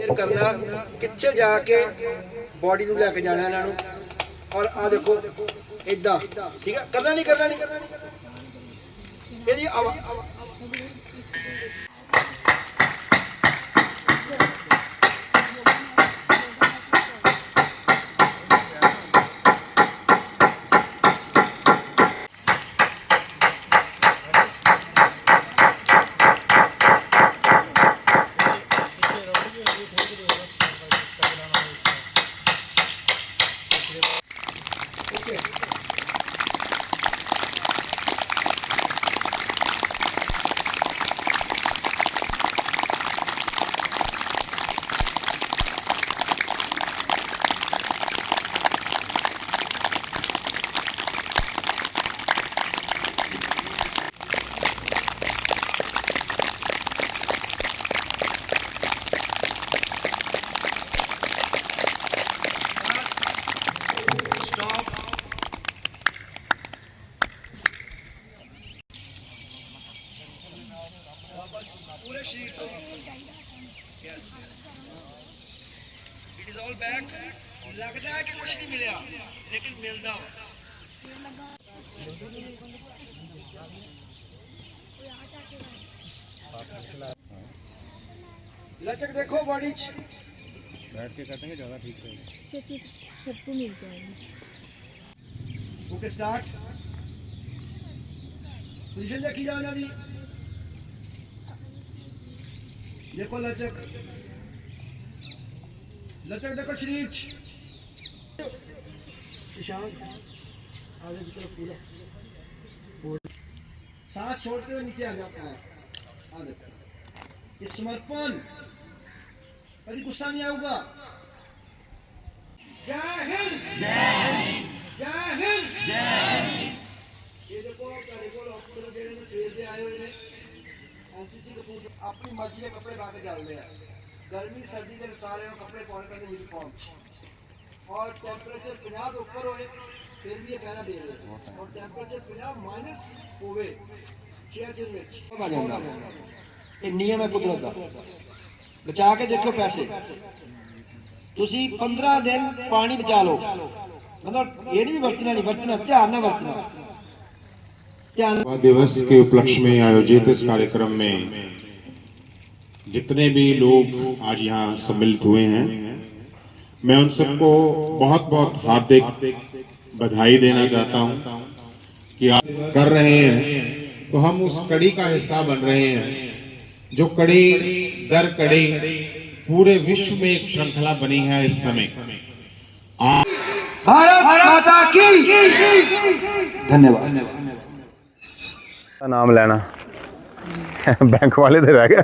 ਫਿਰ ਕਰਨਾ ਕਿੱਥੇ ਜਾ ਕੇ ਬਾਡੀ ਨੂੰ ਲੈ ਕੇ ਜਾਣਾ ਇਹਨਾਂ ਨੂੰ। ਔਰ ਆ ਦੇਖੋ ਇਦਾਂ ਠੀਕ ਹੈ ਕਰਨਾ ਨਹੀਂ ਕਰਨਾ ਨਹੀਂ ਕਰਨਾ ਇਹਦੀ ਲੱਗਦਾ ਹੈ ਕਿ ਕੁਝ ਨਹੀਂ ਮਿਲਿਆ ਲੇਕਿਨ ਮਿਲਦਾ ਵਾ ਲਚਕ ਦੇਖੋ ਬਾਡੀ ਚ ਛੇਤੀ सबको मिल जाएगी ਓਕੇ ਸਟਾਰਟ ਪੋਜੀਸ਼ਨ ਦੇਖੀ ਜਾ ਉਹਨਾਂ ਦੀ ਦੇਖੋ ਲਚਕ ਲਚਕ ਦੇਖੋ आगे की तरफ़ पूरा। सांस छोड़ते हुए नीचे आ जाता है। आ जाता है ये समर्पण। कभी गुस्सा नहीं आऊगा। जय हिंद। जय हिंद। जय हिंद। ये देखो हॉस्पिटल के सवेर से आए हुए हैं। एनसीसी के अपनी मर्ज़ी के कपड़े पाकर के रहे हैं। गर्मी सर्दी के सारे कपड़े पहन करने यूनिफॉर्म। ਟੈਂਪਰੇਚਰ 50 ਤੋਂ ਉੱਪਰ ਹੋਏ ਫਿਰ ਵੀ ਇਹ ਪਹਿਨਾ ਦੇ ਰਹੇ ਔਰ ਟੈਂਪਰੇਚਰ 50 ਮਾਈਨਸ ਹੋਵੇ ਚੇਅਰ ਚ ਵਿੱਚ ਆ ਜਾਂਦਾ ਇਹ ਨਿਯਮ ਹੈ ਕੁਦਰਤ ਦਾ ਬਚਾ ਕੇ ਦੇਖੋ ਪੈਸੇ ਤੁਸੀਂ 15 ਦਿਨ ਪਾਣੀ ਬਚਾ ਲਓ ਮਤਲਬ ਇਹ ਨਹੀਂ ਵੀ ਵਰਤਣਾ ਨਹੀਂ ਵਰਤਣਾ ਧਿਆਨ ਨਾਲ ਵਰਤਣਾ ਧਿਆਨ युवा दिवस के उपलक्ष्य में आयोजित इस कार्यक्रम में जितने भी लोग आज यहाँ सम्मिलित हुए हैं मैं उन सबको बहुत बहुत हार्दिक बधाई देना चाहता हूँ कि आप कर रहे हैं तो हम उस कड़ी का हिस्सा बन रहे हैं जो कड़ी दर कड़ी पूरे विश्व में एक श्रृंखला बनी है इस समय। भारत माता की धन्यवाद। नाम लेना। बैंक वाले दे रह गए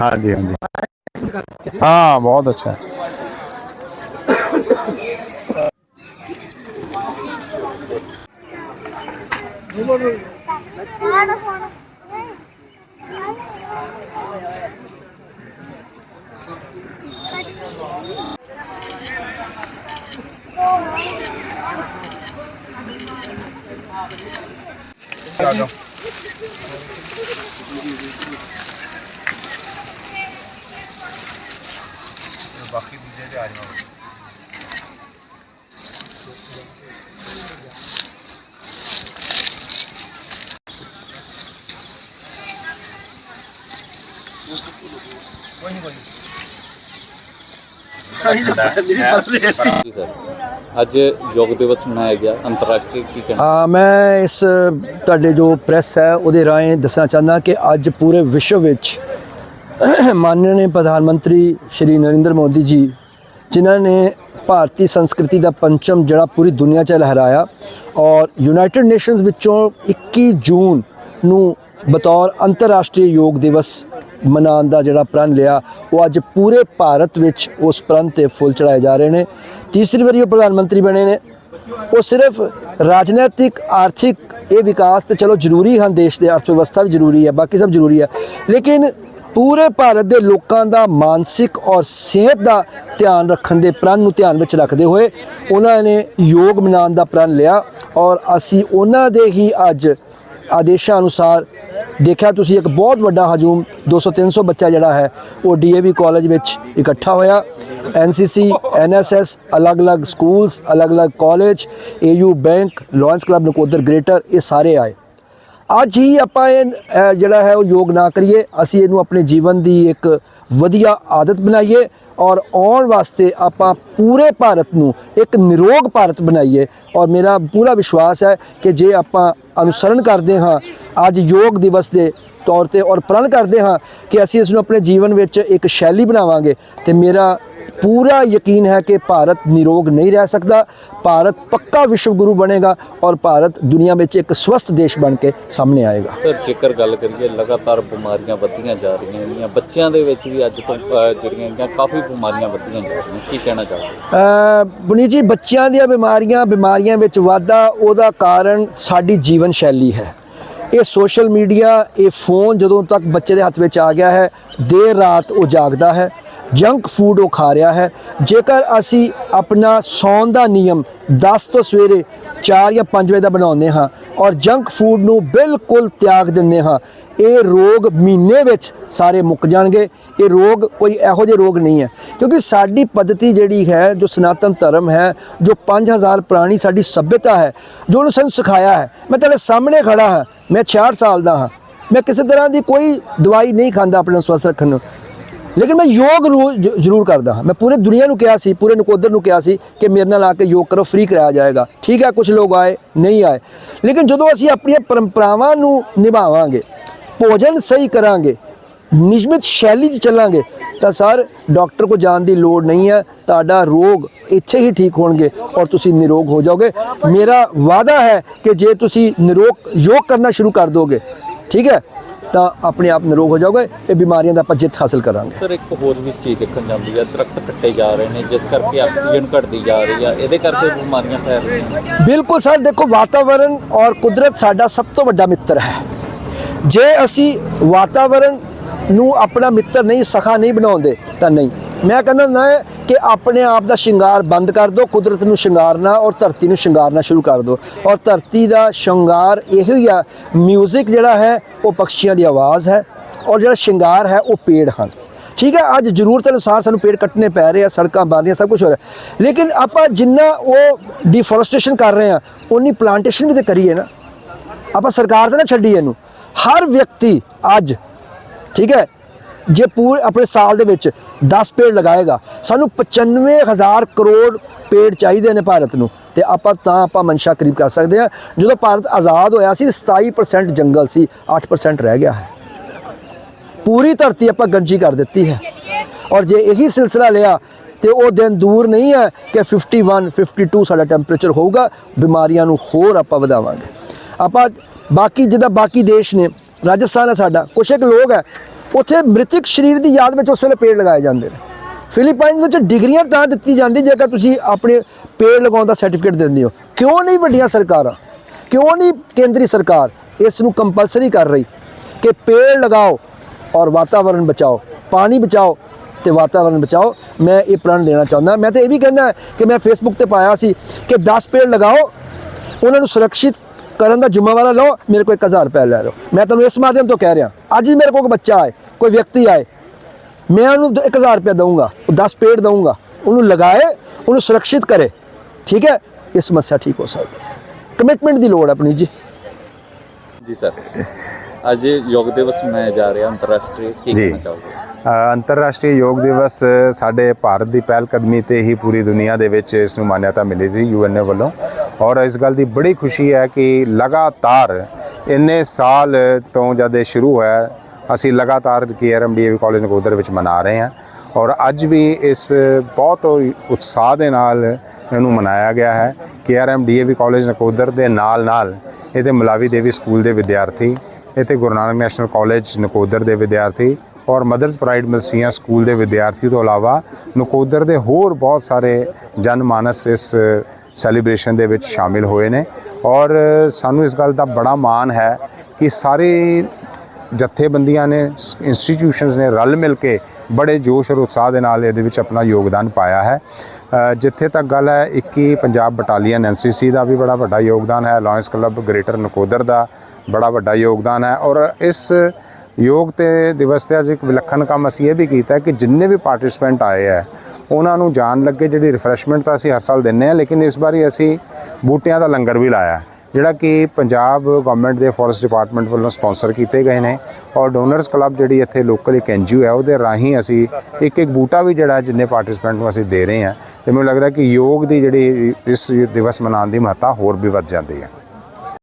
हाँ जी हाँ जी। हाँ बहुत अच्छा है। ਰਹਿ ਗਿਆ ਨਾ ਹਾਂਜੀ ਹਾਂਜੀ ਹਾਂ ਬਹੁਤ ਅੱਛਾ ਜੀ ਸਰ ਅੱਜ ਯੋਗ ਦਿਵਸ ਮਨਾਇਆ ਗਿਆ, ਅੰਤਰਰਾਸ਼ਟਰੀ ਕੀ ਕਹਿਣਾ? ਆ ਮੈਂ ਇਸ, ਤੁਹਾਡੇ ਜੋ ਪ੍ਰੈਸ ਹੈ, ਉਹਦੇ ਰਾਹੀਂ ਦੱਸਣਾ ਚਾਹੁੰਦਾ ਕਿ ਅੱਜ ਪੂਰੇ ਵਿਸ਼ਵ ਵਿੱਚ ਮਾਨਯੋਗ ਪ੍ਰਧਾਨ ਮੰਤਰੀ ਸ਼੍ਰੀ ਨਰਿੰਦਰ ਮੋਦੀ ਜੀ, ਜਿਨ੍ਹਾਂ ਨੇ ਭਾਰਤੀ ਸੰਸਕ੍ਰਿਤੀ ਦਾ ਪੰਚਮ ਜਿਹੜਾ ਪੂਰੀ ਦੁਨੀਆ 'ਚ ਲਹਿਰਾਇਆ ਔਰ ਯੂਨਾਈਟਿਡ ਨੇਸ਼ਨਸ ਵਿੱਚੋਂ 21 ਜੂਨ ਨੂੰ ਬਤੌਰ ਅੰਤਰਰਾਸ਼ਟਰੀ ਯੋਗ ਦਿਵਸ ਮਨਾਉਣ ਦਾ ਜਿਹੜਾ ਪ੍ਰਣ ਲਿਆ, ਉਹ ਅੱਜ ਪੂਰੇ ਭਾਰਤ ਵਿੱਚ ਉਸ ਪ੍ਰਣ ਤੇ ਫੁੱਲ ਚੜਾਏ ਜਾ ਰਹੇ ਨੇ। ਤੀਸਰੀ ਵਾਰੀ ਉਹ ਪ੍ਰਧਾਨ ਮੰਤਰੀ ਬਣੇ ਨੇ। ਉਹ ਸਿਰਫ ਰਾਜਨੀਤਿਕ, ਆਰਥਿਕ ਇਹ ਵਿਕਾਸ ਤੇ ਚਲੋ ਜ਼ਰੂਰੀ ਹਨ, ਦੇਸ਼ ਦੇ ਅਰਥ ਵਿਵਸਥਾ ਵੀ ਜ਼ਰੂਰੀ ਹੈ, ਬਾਕੀ ਸਭ ਜ਼ਰੂਰੀ ਹੈ। ਲੇਕਿਨ ਪੂਰੇ ਭਾਰਤ ਦੇ ਲੋਕਾਂ ਦਾ ਮਾਨਸਿਕ ਔਰ ਸਿਹਤ ਦਾ ਧਿਆਨ ਰੱਖਣ ਦੇ ਪ੍ਰਣ ਨੂੰ ਧਿਆਨ ਵਿੱਚ ਰੱਖਦੇ ਹੋਏ ਉਹਨਾਂ ਨੇ ਯੋਗ ਮਨਾਉਣ ਦਾ ਪ੍ਰਣ ਲਿਆ ਔਰ ਅਸੀਂ ਉਹਨਾਂ ਦੇ ਹੀ ਅੱਜ ਆਦੇਸ਼ਾਂ ਅਨੁਸਾਰ ਦੇਖਿਆ ਤੁਸੀਂ ਇੱਕ ਬਹੁਤ ਵੱਡਾ ਹਜੂਮ 200 300 ਬੱਚਾ ਜਿਹੜਾ ਹੈ, ਉਹ ਡੀਏਵੀ ਕਾਲਜ ਵਿੱਚ ਇਕੱਠਾ ਹੋਇਆ। ਐਨਸੀਸੀ ਐਨਐਸਐਸ ਅਲੱਗ-ਅਲੱਗ ਸਕੂਲਸ ਅਲੱਗ-ਅਲੱਗ college AU bank Lions Club Nakodar greater ਇਹ ਸਾਰੇ ਆਏ। ਅੱਜ ਹੀ ਆਪਾਂ ਇਹ ਜਿਹੜਾ ਹੈ ਉਹ ਯੋਗ ਨਾ ਕਰੀਏ, ਅਸੀਂ ਇਹਨੂੰ ਆਪਣੇ ਜੀਵਨ ਦੀ ਇੱਕ ਵਧੀਆ ਆਦਤ ਬਣਾਈਏ। ਔਰ ਆਉਣ ਵਾਸਤੇ ਆਪਾਂ ਪੂਰੇ ਭਾਰਤ ਨੂੰ ਇੱਕ ਨਿਰੋਗ ਭਾਰਤ ਬਣਾਈਏ। ਔਰ ਮੇਰਾ ਪੂਰਾ ਵਿਸ਼ਵਾਸ ਹੈ ਕਿ ਜੇ ਆਪਾਂ ਅਨੁਸਰਣ ਕਰਦੇ ਹਾਂ, ਅੱਜ ਯੋਗ ਦਿਵਸ ਦੇ ਤੌਰ ਤੇ ਔਰ ਪ੍ਰਣ ਕਰਦੇ ਹਾਂ ਕਿ ਅਸੀਂ ਇਸ ਨੂੰ ਆਪਣੇ ਜੀਵਨ ਵਿੱਚ ਇੱਕ ਸ਼ੈਲੀ ਬਣਾਵਾਂਗੇ। ਤੇ ਮੇਰਾ ਪੂਰਾ ਯਕੀਨ ਹੈ ਕਿ ਭਾਰਤ ਨਿਰੋਗ ਨਹੀਂ ਰਹਿ ਸਕਦਾ। ਭਾਰਤ ਪੱਕਾ ਵਿਸ਼ਵ ਗੁਰੂ ਬਣੇਗਾ ਔਰ ਭਾਰਤ ਦੁਨੀਆ ਵਿੱਚ ਇੱਕ ਸਵਸਥ ਦੇਸ਼ ਬਣ ਕੇ ਸਾਹਮਣੇ ਆਏਗਾ। ਸਰ ਜੇਕਰ ਗੱਲ ਕਰੀਏ ਲਗਾਤਾਰ ਬਿਮਾਰੀਆਂ ਵੱਧਦੀਆਂ ਜਾ ਰਹੀਆਂ ਨੇ ਬੱਚਿਆਂ ਦੇ ਵਿੱਚ ਵੀ ਅੱਜ ਤੋਂ ਜਿਹੜੀਆਂ ਹੈਗੀਆਂ ਕਾਫੀ ਬਿਮਾਰੀਆਂ ਵੱਧਦੀਆਂ ਜਾ ਰਹੀਆਂ। ਕੀ ਕਹਿਣਾ ਚਾਹੋਗੇ? ਪੁਨੀਤ ਜੀ ਬੱਚਿਆਂ ਦੀਆਂ ਬਿਮਾਰੀਆਂ ਬਿਮਾਰੀਆਂ ਵਿੱਚ ਵਾਧਾ ਉਹਦਾ ਕਾਰਨ ਸਾਡੀ ਜੀਵਨ ਸ਼ੈਲੀ ਹੈ। ਇਹ ਸੋਸ਼ਲ ਮੀਡੀਆ ਇਹ ਫੋਨ ਜਦੋਂ ਤੱਕ ਬੱਚੇ ਦੇ ਹੱਥ ਵਿੱਚ ਆ ਗਿਆ ਹੈ ਦੇਰ ਰਾਤ ਉਹ ਜਾਗਦਾ ਹੈ। ਜੰਕ ਫੂਡ ਉਹ ਖਾ ਰਿਹਾ ਹੈ। ਜੇਕਰ ਅਸੀਂ ਆਪਣਾ ਸੌਣ ਦਾ ਨਿਯਮ 10 ਤੋਂ ਸਵੇਰੇ 4 ਜਾਂ 5 ਵਜੇ ਦਾ ਬਣਾਉਂਦੇ ਹਾਂ ਔਰ ਜੰਕ ਫੂਡ ਨੂੰ ਬਿਲਕੁਲ ਤਿਆਗ ਦਿੰਦੇ ਹਾਂ, ਇਹ ਰੋਗ ਮਹੀਨੇ ਵਿੱਚ ਸਾਰੇ ਮੁੱਕ ਜਾਣਗੇ। ਇਹ ਰੋਗ ਕੋਈ ਇਹੋ ਜਿਹੇ ਰੋਗ ਨਹੀਂ ਹੈ। ਕਿਉਂਕਿ ਸਾਡੀ ਪद्धਤੀ ਜਿਹੜੀ ਹੈ, ਜੋ ਸਨਾਤਨ ਧਰਮ ਹੈ, ਜੋ 5000 ਪੁਰਾਣੀ ਸਾਡੀ ਸਭਿਅਤਾ ਹੈ, ਜੋ ਉਹਨੂੰ ਸਾਨੂੰ ਸਿਖਾਇਆ ਹੈ। ਮੈਂ ਤੁਹਾਡੇ ਸਾਹਮਣੇ ਖੜਾ ਹਾਂ। ਮੈਂ 66 ਸਾਲ ਦਾ ਹਾਂ। ਮੈਂ ਕਿਸੇ ਤਰ੍ਹਾਂ ਦੀ ਕੋਈ ਦਵਾਈ ਨਹੀਂ ਖਾਂਦਾ ਆਪਣਾ ਸਵਸਥ ਰੱਖਣ ਨੂੰ। ਲੇਕਿਨ ਮੈਂ ਯੋਗ ਰੂ- ਜ਼ਰੂਰ ਕਰਦਾ ਹਾਂ। ਮੈਂ ਪੂਰੇ ਦੁਨੀਆ ਨੂੰ ਕਿਹਾ ਸੀ, ਪੂਰੇ ਨਕੋਦਰ ਨੂੰ ਕਿਹਾ ਸੀ ਕਿ ਮੇਰੇ ਨਾਲ ਆ ਕੇ ਯੋਗ ਕਰੋ ਫ੍ਰੀ ਕਰਾਇਆ ਜਾਏਗਾ। ਠੀਕ ਹੈ ਕੁਝ ਲੋਕ ਆਏ, ਨਹੀਂ ਆਏ। ਲੇਕਿਨ ਜਦੋਂ ਅਸੀਂ ਆਪਣੀਆਂ ਪਰੰਪਰਾਵਾਂ ਨੂੰ ਨਿਭਾਵਾਂਗੇ, ਭੋਜਨ ਸਹੀ ਕਰਾਂਗੇ, ਨਿਯਮਿਤ ਸ਼ੈਲੀ 'ਚ ਚੱਲਾਂਗੇ, ਤਾਂ ਸਰ, ਡਾਕਟਰ ਕੋ ਜਾਣ ਦੀ ਲੋੜ ਨਹੀਂ ਹੈ। ਤੁਹਾਡਾ ਰੋਗ ਇੱਥੇ ਹੀ ਠੀਕ ਹੋਣਗੇ ਔਰ ਤੁਸੀਂ ਨਿਰੋਗ ਹੋ ਜਾਓਗੇ। ਮੇਰਾ ਵਾਅਦਾ ਹੈ ਕਿ ਜੇ ਤੁਸੀਂ ਨਿਰੋਗ, ਯੋਗ ਕਰਨਾ ਸ਼ੁਰੂ ਕਰ ਦੋਗੇ, ਠੀਕ ਹੈ ਤਾਂ ਆਪਣੇ ਆਪ ਨਿਰੋਗ ਹੋ ਜਾਓਗੇ ਇਹ ਬਿਮਾਰੀਆਂ ਦਾ ਆਪਾਂ ਜਿੱਤ ਹਾਸਲ ਕਰਾਂਗੇ। ਸਰ ਇੱਕ ਹੋਰ ਵੀ ਚੀਜ਼ ਦੇਖਣ ਜਾਂਦੀ ਹੈ ਦਰਖਤ ਕੱਟੇ ਜਾ ਰਹੇ ਨੇ ਜਿਸ ਕਰਕੇ ਆਕਸੀਜਨ ਘਟਦੀ ਜਾ ਰਹੀ ਆ ਇਹਦੇ ਕਰਕੇ ਬਿਮਾਰੀਆਂ ਫੈਲ ਰਹੀਆਂ ਬਿਲਕੁਲ ਸਰ ਦੇਖੋ ਵਾਤਾਵਰਣ ਔਰ ਕੁਦਰਤ ਸਾਡਾ ਸਭ ਤੋਂ ਵੱਡਾ ਮਿੱਤਰ ਹੈ। ਜੇ ਅਸੀਂ ਵਾਤਾਵਰਣ ਨੂੰ ਆਪਣਾ ਮਿੱਤਰ ਨਹੀਂ ਸਖਾ ਨਹੀਂ ਬਣਾਉਂਦੇ ਤਾਂ ਨਹੀਂ। ਮੈਂ ਕਹਿੰਦਾ ਨਾ ਕਿ ਆਪਣੇ ਆਪ ਦਾ ਸ਼ਿੰਗਾਰ ਬੰਦ ਕਰ ਦਿਓ ਕੁਦਰਤ ਨੂੰ ਸ਼ਿੰਗਾਰਨਾ ਔਰ ਧਰਤੀ ਨੂੰ ਸ਼ਿੰਗਾਰਨਾ ਸ਼ੁਰੂ ਕਰ ਦਿਓ ਔਰ ਧਰਤੀ ਦਾ ਸ਼ਿੰਗਾਰ ਇਹੋ ਹੀ ਆ ਮਿਊਜ਼ਿਕ ਜਿਹੜਾ ਹੈ, ਉਹ ਪੰਛੀਆਂ ਦੀ ਆਵਾਜ਼ ਹੈ ਔਰ ਜਿਹੜਾ ਸ਼ਿੰਗਾਰ ਹੈ, ਉਹ ਪੇੜ ਹਨ। ਠੀਕ ਹੈ, ਅੱਜ ਜ਼ਰੂਰਤ ਅਨੁਸਾਰ ਸਾਨੂੰ ਪੇੜ ਕੱਟਣੇ ਪੈ ਰਹੇ ਆ, ਸੜਕਾਂ ਬਣ ਰਹੀਆਂ, ਸਭ ਕੁਝ ਹੋ ਰਿਹਾ। ਲੇਕਿਨ ਆਪਾਂ ਜਿੰਨਾ ਉਹ ਡਿਫੋਰੈਸਟੇਸ਼ਨ ਕਰ ਰਹੇ ਆ ਉਨੀ ਪਲਾਂਟੇਸ਼ਨ ਵੀ ਤੇ ਕਰੀਏ ਨਾ। ਆਪਾਂ ਸਰਕਾਰ ਤੇ ਨਾ ਛੱਡੀਏ ਇਹਨੂੰ। ਹਰ ਵਿਅਕਤੀ ਅੱਜ, ਠੀਕ ਹੈ ਜੇ ਪੂਰੇ ਆਪਣੇ ਸਾਲ ਦੇ ਵਿੱਚ 10 ਪੇੜ ਲਗਾਏਗਾ, ਸਾਨੂੰ 95000 ਕਰੋੜ ਪੇੜ ਚਾਹੀਦੇ ਨੇ ਭਾਰਤ ਨੂੰ। ਤੇ ਆਪਾਂ ਤਾਂ ਆਪਾਂ ਮਨਸ਼ਾ ਕਰੀਬ ਕਰ ਸਕਦੇ ਆ ਜਦੋਂ ਭਾਰਤ ਆਜ਼ਾਦ ਹੋਇਆ ਸੀ 27% ਜੰਗਲ ਸੀ 8% ਰਹਿ ਗਿਆ ਹੈ। ਪੂਰੀ ਧਰਤੀ ਆਪਾਂ ਗੰਜੀ ਕਰ ਦਿੱਤੀ ਹੈ। ਔਰ ਜੇ ਇਹੀ ਸਿਲਸਿਲਾ ਲਿਆ, ਤੇ ਉਹ ਦਿਨ ਦੂਰ ਨਹੀਂ ਹੈ ਕਿ 51 52 ਸਾਡਾ ਟੈਂਪਰੇਚਰ ਹੋਊਗਾ, ਬਿਮਾਰੀਆਂ ਨੂੰ ਹੋਰ ਆਪਾਂ ਵਧਾਵਾਂਗੇ। ਆਪਾਂ ਬਾਕੀ, ਜਿੱਦਾਂ ਬਾਕੀ ਦੇਸ਼ ਨੇ, ਰਾਜਸਥਾਨ ਹੈ ਸਾਡਾ, ਕੁਛ ਇੱਕ ਲੋਕ ਹੈ ਉੱਥੇ ਮ੍ਰਿਤਕ ਸਰੀਰ ਦੀ ਯਾਦ ਵਿੱਚ ਉਸ ਵੇਲੇ ਪੇੜ ਲਗਾਏ ਜਾਂਦੇ ਨੇ। ਫਿਲੀਪਾਈਨਸ ਵਿੱਚ ਡਿਗਰੀਆਂ ਤਾਂ ਦਿੱਤੀ ਜਾਂਦੀ ਜੇਕਰ ਤੁਸੀਂ ਆਪਣੇ ਪੇੜ ਲਗਾਉਣ ਦਾ ਸਰਟੀਫਿਕੇਟ ਦਿੰਦੇ ਹੋ। ਕਿਉਂ ਨਹੀਂ ਵੱਡੀਆਂ ਸਰਕਾਰਾਂ? ਕਿਉਂ ਨਹੀਂ ਕੇਂਦਰੀ ਸਰਕਾਰ ਇਸ ਨੂੰ ਕੰਪਲਸਰੀ ਕਰ ਰਹੀ ਕਿ ਪੇੜ ਲਗਾਓ ਔਰ ਵਾਤਾਵਰਣ ਬਚਾਓ, ਪਾਣੀ ਬਚਾਓ ਤੇ ਵਾਤਾਵਰਣ ਬਚਾਓ? ਮੈਂ ਇਹ ਪ੍ਰਣ ਦੇਣਾ ਚਾਹੁੰਦਾ। ਮੈਂ ਤਾਂ ਇਹ ਵੀ ਕਹਿੰਦਾ ਕਿ ਮੈਂ ਫੇਸਬੁੱਕ ਤੇ ਪਾਇਆ ਸੀ ਕਿ 10 ਪੇੜ ਲਗਾਓ, ਉਹਨਾਂ ਨੂੰ ਸੁਰੱਖਿਅਤ ਕਰਨ ਦਾ ਜ਼ਿੰਮੇਵਾਰੀ ਲਓ, ਮੇਰੇ ਕੋਲ 1000 ਰੁਪਏ ਲੈ ਲਓ। ਮੈਂ ਤੁਹਾਨੂੰ ਇਸ ਮਾਧਿਅਮ ਤੋਂ ਕਹਿ ਰਿਹਾ। ਅੱਜ ਵੀ ਮੇਰੇ ਕੋਲ ਕੋਈ ਬੱਚਾ ਆਏ। ਕੋਈ ਵਿਅਕਤੀ ਆਏ ਮੈਂ ਉਹਨੂੰ 1000 ਰੁਪਏ ਦਊਂਗਾ ਉਹ 10 ਪੇੜ ਦਊਂਗਾ ਉਹਨੂੰ ਲਗਾਏ ਉਹਨੂੰ ਸੁਰੱਖਿਅਤ ਕਰੇ ਠੀਕ ਹੈ? ਇਹ ਸਮੱਸਿਆ ਠੀਕ ਹੋ ਸਕਦੀ ਹੈ। ਕਮਿਟਮੈਂਟ ਦੀ ਲੋੜ ਹੈ ਆਪਣੀ ਜੀ। ਜੀ ਸਰ ਅੱਜ ਯੋਗ ਦਿਵਸ ਮਨਾਇਆ ਜਾ ਰਿਹਾ ਅੰਤਰਰਾਸ਼ਟਰੀ ਕੀ ਕਹਿਣਾ ਚਾਹੋਗੇ? ਅੰਤਰਰਾਸ਼ਟਰੀ ਯੋਗ ਦਿਵਸ ਸਾਡੇ ਭਾਰਤ ਦੀ ਪਹਿਲ ਕਦਮੀ ਤੇ ਹੀ ਪੂਰੀ ਦੁਨੀਆ ਦੇ ਵਿੱਚ ਇਸ ਨੂੰ ਮਾਨਿਅਤਾ ਮਿਲੀ ਸੀ ਯੂਐਨਏ ਵੱਲੋਂ। ਔਰ ਇਸ ਗੱਲ ਦੀ ਬੜੀ ਖੁਸ਼ੀ ਹੈ ਕਿ ਲਗਾਤਾਰ ਇੰਨੇ ਸਾਲ ਤੋਂ ਜਦ ਇਹ ਸ਼ੁਰੂ ਹੋਇਆ ਅਸੀਂ ਲਗਾਤਾਰ ਕੇਆਰਐਮਡੀਏ ਕਾਲਜ ਨਕੋਦਰ ਵਿੱਚ ਮਨਾ ਰਹੇ ਹਾਂ ਔਰ ਅੱਜ ਵੀ ਇਸ ਬਹੁਤ ਉਤਸ਼ਾਹ ਦੇ ਨਾਲ ਇਹਨੂੰ ਮਨਾਇਆ ਗਿਆ ਹੈ। ਕੇਆਰਐਮਡੀਏਵੀ ਕਾਲਜ ਨਕੋਦਰ ਦੇ ਨਾਲ ਨਾਲ ਇਹਦੇ ਮਲਾਵੀ ਦੇਵੀ ਸਕੂਲ ਦੇ ਵਿਦਿਆਰਥੀ, ਇੱਥੇ ਗੁਰੂ ਨਾਨਕ ਨੈਸ਼ਨਲ ਕਾਲਜ ਨਕੋਦਰ ਦੇ ਵਿਦਿਆਰਥੀ ਔਰ ਮਦਰਸ ਪ੍ਰਾਈਡ ਮਿਲਸੀਆਂ ਸਕੂਲ ਦੇ ਵਿਦਿਆਰਥੀ ਤੋਂ ਇਲਾਵਾ ਨਕੋਦਰ ਦੇ ਹੋਰ ਬਹੁਤ ਸਾਰੇ ਜਨਮਾਨਸ ਇਸ ਸੈਲੀਬ੍ਰੇਸ਼ਨ ਦੇ ਵਿੱਚ ਸ਼ਾਮਿਲ ਹੋਏ ਨੇ ਔਰ ਸਾਨੂੰ ਇਸ ਗੱਲ ਦਾ ਬੜਾ ਮਾਣ ਹੈ ਕਿ ਸਾਰੇ ਜਥੇਬੰਦੀਆਂ ਨੇ ਇੰਸਟੀਟਿਊਸ਼ਨਸ ਨੇ ਰਲ ਮਿਲ ਕੇ ਬੜੇ ਜੋਸ਼ ਔਰ ਉਤਸ਼ਾਹ ਦੇ ਨਾਲ ਇਹਦੇ ਵਿੱਚ ਆਪਣਾ ਯੋਗਦਾਨ ਪਾਇਆ ਹੈ। ਜਿੱਥੇ ਤੱਕ ਗੱਲ ਹੈ 21 ਪੰਜਾਬ ਬਟਾਲੀਅਨ ਐਨਸੀਸੀ ਦਾ ਵੀ ਬੜਾ ਵੱਡਾ ਯੋਗਦਾਨ ਹੈ ਲਾਇਨਸ ਕਲੱਬ ਗ੍ਰੇਟਰ ਨਕੋਦਰ ਦਾ ਬੜਾ ਵੱਡਾ ਯੋਗਦਾਨ ਹੈ ਔਰ ਇਸ ਯੋਗ ਤੇ ਦਿਵਸ ਤੇ ਅੱਜ ਇੱਕ ਵਿਲੱਖਣ ਕੰਮ ਅਸੀਂ ਇਹ ਵੀ ਕੀਤਾ ਕਿ ਜਿੰਨੇ ਵੀ ਪਾਰਟਿਸਪੈਂਟ ਆਏ ਹੈ, ਉਹਨਾਂ ਨੂੰ ਜਾਣ ਲੱਗੇ ਜਿਹੜੀ ਰਿਫਰੈਸ਼ਮੈਂਟ ਤਾਂ ਅਸੀਂ ਹਰ ਸਾਲ ਦਿੰਨੇ ਆ ਲੇਕਿਨ ਇਸ ਵਾਰੀ ਅਸੀਂ ਬੂਟਿਆਂ ਦਾ ਲੰਗਰ ਵੀ ਲਾਇਆ ਜਿਹੜਾ ਕਿ ਪੰਜਾਬ ਗਵਰਨਮੈਂਟ ਦੇ ਫੋਰੈਸਟ ਡਿਪਾਰਟਮੈਂਟ ਵੱਲੋਂ ਸਪਾਂਸਰ ਕੀਤੇ ਗਏ ਨੇ ਔਰ ਡੋਨਰਸ ਕਲੱਬ ਜਿਹੜੀ ਇੱਥੇ ਲੋਕਲ ਇੱਕ ਐਨਜੀਓ ਹੈ, ਉਹਦੇ ਰਾਹੀਂ ਅਸੀਂ ਇੱਕ ਇੱਕ ਬੂਟਾ ਵੀ ਜਿਹੜਾ ਜਿੰਨੇ ਪਾਰਟਿਸਪੈਂਟ ਨੂੰ ਅਸੀਂ ਦੇ ਰਹੇ ਹਾਂ ਤੇ ਮੈਨੂੰ ਲੱਗ ਰਿਹਾ ਕਿ ਯੋਗ ਦੀ ਜਿਹੜੀ ਇਸ ਦਿਵਸ ਮਨਾਉਣ ਦੀ ਮਹੱਤਤਾ ਹੋਰ ਵੀ ਵੱਧ ਜਾਂਦੀ ਹੈ।